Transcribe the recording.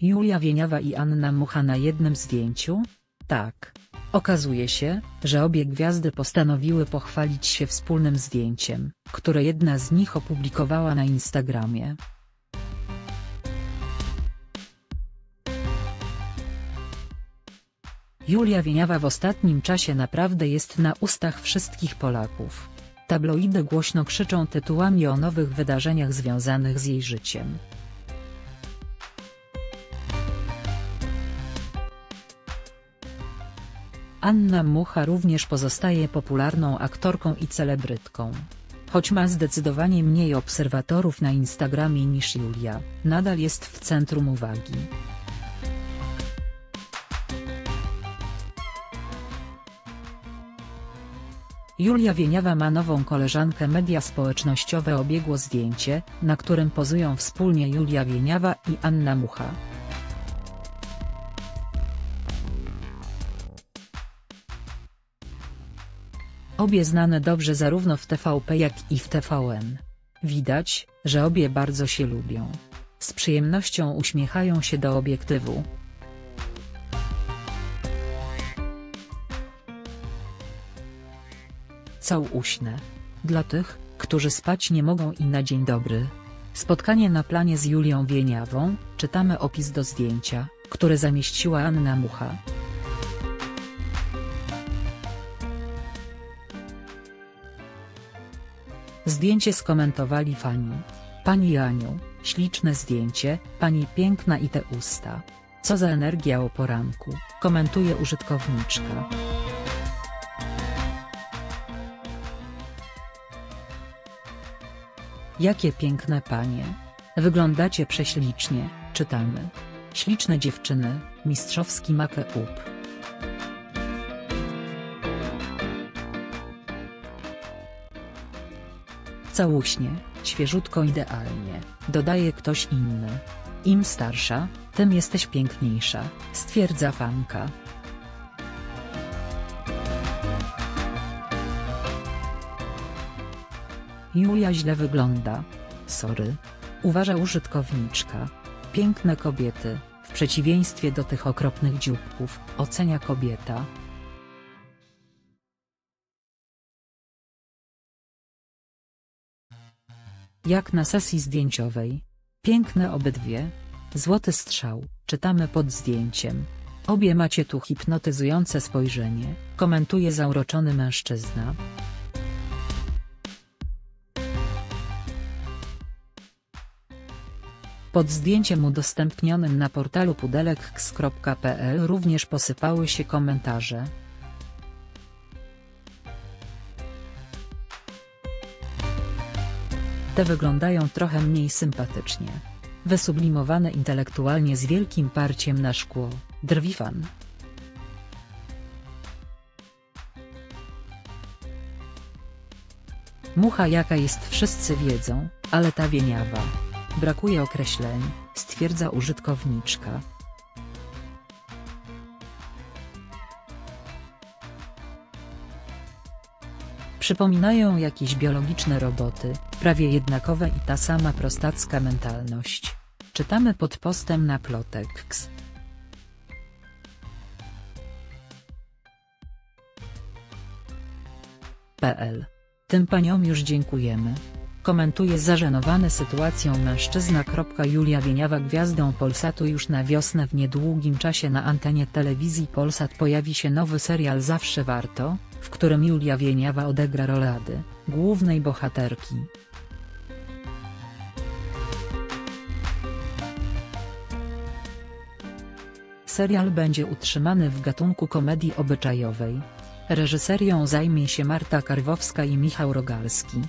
Julia Wieniawa i Anna Mucha na jednym zdjęciu? Tak. Okazuje się, że obie gwiazdy postanowiły pochwalić się wspólnym zdjęciem, które jedna z nich opublikowała na Instagramie. Julia Wieniawa w ostatnim czasie naprawdę jest na ustach wszystkich Polaków. Tabloidy głośno krzyczą tytułami o nowych wydarzeniach związanych z jej życiem. Anna Mucha również pozostaje popularną aktorką i celebrytką. Choć ma zdecydowanie mniej obserwatorów na Instagramie niż Julia, nadal jest w centrum uwagi. Julia Wieniawa ma nową koleżankę media społecznościowe obiegło zdjęcie, na którym pozują wspólnie Julia Wieniawa i Anna Mucha. Obie znane dobrze zarówno w TVP jak i w TVN. Widać, że obie bardzo się lubią. Z przyjemnością uśmiechają się do obiektywu. Całuśnie. Dla tych, którzy spać nie mogą i na dzień dobry. Spotkanie na planie z Julią Wieniawą, czytamy opis do zdjęcia, które zamieściła Anna Mucha. Zdjęcie skomentowali fani. Pani Aniu, śliczne zdjęcie, pani piękna i te usta. Co za energia o poranku, komentuje użytkowniczka. Jakie piękne panie. Wyglądacie prześlicznie, czytamy. Śliczne dziewczyny, mistrzowski make-up. Całuśnie, świeżutko idealnie, dodaje ktoś inny. Im starsza, tym jesteś piękniejsza, stwierdza fanka. Julia źle wygląda. Sorry. Uważa użytkowniczka. Piękne kobiety, w przeciwieństwie do tych okropnych dzióbków, ocenia kobieta. Jak na sesji zdjęciowej. Piękne obydwie. Złoty strzał, czytamy pod zdjęciem. Obie macie tu hipnotyzujące spojrzenie, komentuje zauroczony mężczyzna. Pod zdjęciem udostępnionym na portalu pudelekx.pl również posypały się komentarze. Te wyglądają trochę mniej sympatycznie. Wysublimowane intelektualnie z wielkim parciem na szkło, drwi fan. Mucha jaka jest wszyscy wiedzą, ale ta wieniawa. Brakuje określeń, stwierdza użytkowniczka. Przypominają jakieś biologiczne roboty, prawie jednakowe i ta sama prostacka mentalność. Czytamy pod postem na Plotex. PL. Tym paniom już dziękujemy. Komentuje zażenowany sytuacją mężczyzna. Julia Wieniawa gwiazdą Polsatu już na wiosnę w niedługim czasie na antenie telewizji Polsat pojawi się nowy serial Zawsze Warto, w którym Julia Wieniawa odegra rolę Ady, głównej bohaterki. Serial będzie utrzymany w gatunku komedii obyczajowej. Reżyserią zajmie się Marta Karwowska i Michał Rogalski.